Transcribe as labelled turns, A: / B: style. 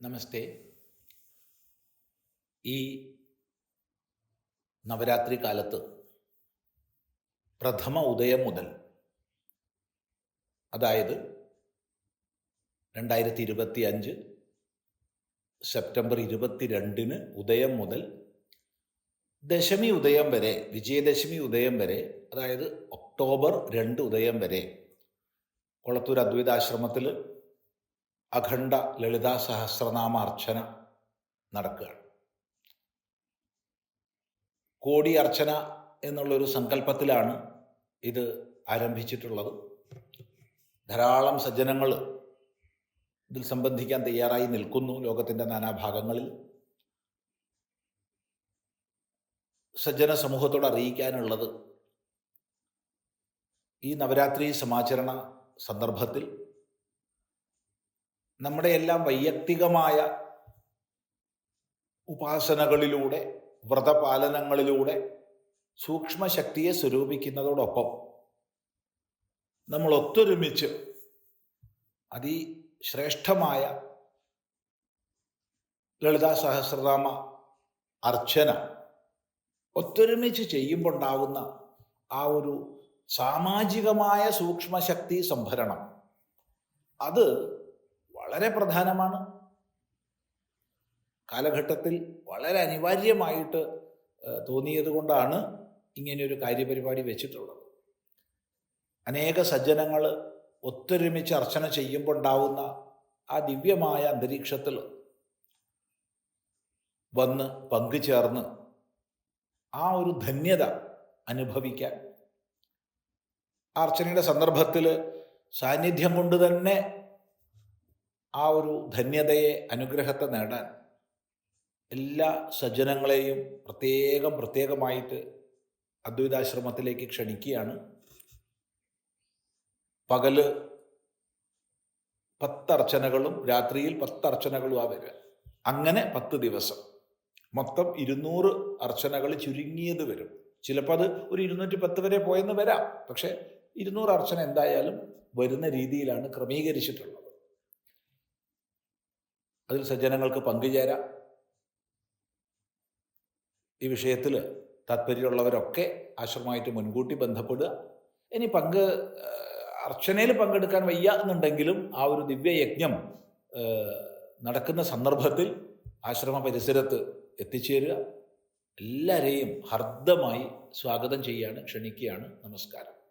A: നമസ്തേ. ഈ നവരാത്രി കാലത്ത് പ്രഥമ ഉദയം മുതൽ അതായത് രണ്ടായിരത്തി ഇരുപത്തി അഞ്ച് സെപ്റ്റംബർ ഇരുപത്തിരണ്ടിന് ഉദയം മുതൽ ദശമി ഉദയം വരെ വിജയദശമി ഉദയം വരെ അതായത് ഒക്ടോബർ രണ്ട് ഉദയം വരെ കൊളത്തൂർ അദ്വൈതാശ്രമത്തിൽ അഖണ്ഡ ലളിതാ സഹസ്രനാമ അർച്ചന കോടി അർച്ചന എന്നുള്ളൊരു സങ്കല്പത്തിലാണ് ഇത് ആരംഭിച്ചിട്ടുള്ളത്. ധാരാളം സജ്ജനങ്ങൾ ഇതിൽ സംബന്ധിക്കാൻ തയ്യാറായി നിൽക്കുന്നു ലോകത്തിന്റെ നാനാഭാഗങ്ങളിൽ സജ്ജന സമൂഹത്തോട് അറിയിക്കാനുള്ളത് ഈ നവരാത്രി സമാചരണ സന്ദർഭത്തിൽ നമ്മുടെ എല്ലാം വൈയക്തികമായ ഉപാസനകളിലൂടെ വ്രതപാലനങ്ങളിലൂടെ സൂക്ഷ്മശക്തിയെ സ്വരൂപിക്കുന്നതോടൊപ്പം നമ്മൾ ഒത്തൊരുമിച്ച് അതിശ്രേഷ്ഠമായ ലളിതാ സഹസ്രനാമ അർച്ചന ഒത്തൊരുമിച്ച് ചെയ്യുമ്പോണ്ടാവുന്ന ആ ഒരു സാമാജികമായ സൂക്ഷ്മശക്തി സംഭരണം. അത് വളരെ പ്രധാനമാണ്. കാലഘട്ടത്തിൽ വളരെ അനിവാര്യമായിട്ട് തോന്നിയത് കൊണ്ടാണ് ഇങ്ങനെയൊരു കാര്യപരിപാടി വെച്ചിട്ടുള്ളത്. അനേക സജ്ജനങ്ങൾ ഒത്തൊരുമിച്ച് അർച്ചന ചെയ്യുമ്പോൾ ഉണ്ടാവുന്ന ആ ദിവ്യമായ അന്തരീക്ഷത്തിൽ വന്ന് പങ്കുചേർന്ന് ആ ഒരു ധന്യത അനുഭവിക്കാൻ അർച്ചനയുടെ സന്ദർഭത്തിൽ സാന്നിധ്യം കൊണ്ട് തന്നെ ആ ഒരു ധന്യതയെ അനുഗ്രഹത്തെ നേടാൻ എല്ലാ സജ്ജനങ്ങളെയും പ്രത്യേകം പ്രത്യേകമായിട്ട് അദ്വൈതാശ്രമത്തിലേക്ക് ക്ഷണിക്കുകയാണ്. പകൽ പത്തർച്ചനകളും രാത്രിയിൽ പത്തർച്ചനകളും ആ വരിക. അങ്ങനെ പത്ത് ദിവസം. മൊത്തം ഇരുന്നൂറ് അർച്ചനകൾ ചുരുങ്ങിയത് വരും. ചിലപ്പോൾ അത് ഒരു ഇരുന്നൂറ്റി പത്ത് വരെ പോയെന്ന് വരാം. പക്ഷേ ഇരുന്നൂറ് അർച്ചന എന്തായാലും വരുന്ന രീതിയിലാണ് ക്രമീകരിച്ചിട്ടുള്ളത്. അതിൽ സജ്ജനങ്ങൾക്ക് പങ്കുചേരാം ഈ വിഷയത്തിൽ താല്പര്യമുള്ളവരൊക്കെ ആശ്രമമായിട്ട് മുൻകൂട്ടി ബന്ധപ്പെടുക. ഇനി പങ്ക് അർച്ചനയിൽ പങ്കെടുക്കാൻ വയ്യ എന്നുണ്ടെങ്കിലും ആ ഒരു ദിവ്യയജ്ഞം നടക്കുന്ന സന്ദർഭത്തിൽ ആശ്രമ പരിസരത്ത് എത്തിച്ചേരുക. എല്ലാവരെയും ഹർദ്ദമായി സ്വാഗതം ചെയ്യാണ് ക്ഷണിക്കുകയാണ്. നമസ്കാരം.